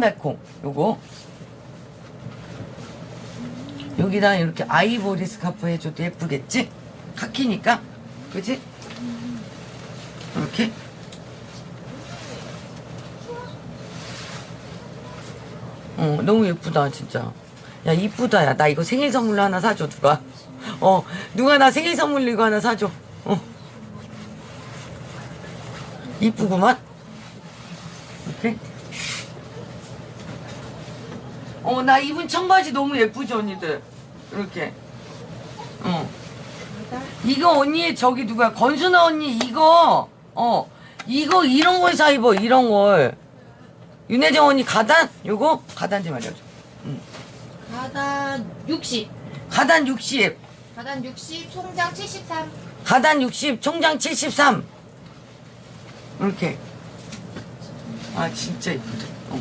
백콩 요거. 여기다 이렇게 아이보리 스카프 해줘도 예쁘겠지? 카키니까. 그지? 이렇게. 어 너무 예쁘다 진짜. 야 이쁘다 야. 나 이거 생일 선물로 하나 사줘 누가. 어 누가 나 생일 선물로 이거 하나 사줘. 어. 이쁘구만. 이렇게 어 나 입은 청바지 너무 예쁘죠 언니들? 이렇게. 어. 이거 언니 저기 누가 건순아 언니 이거 어 이거 이런 걸 사 입어 이런 걸. 윤혜정 언니 가단? 요거? 가단 좀 알려줘. 가단 60. 가단 60 가단 60, 총장 73. 가단 60 총장 73 이렇게. 아 진짜 이쁘다 어.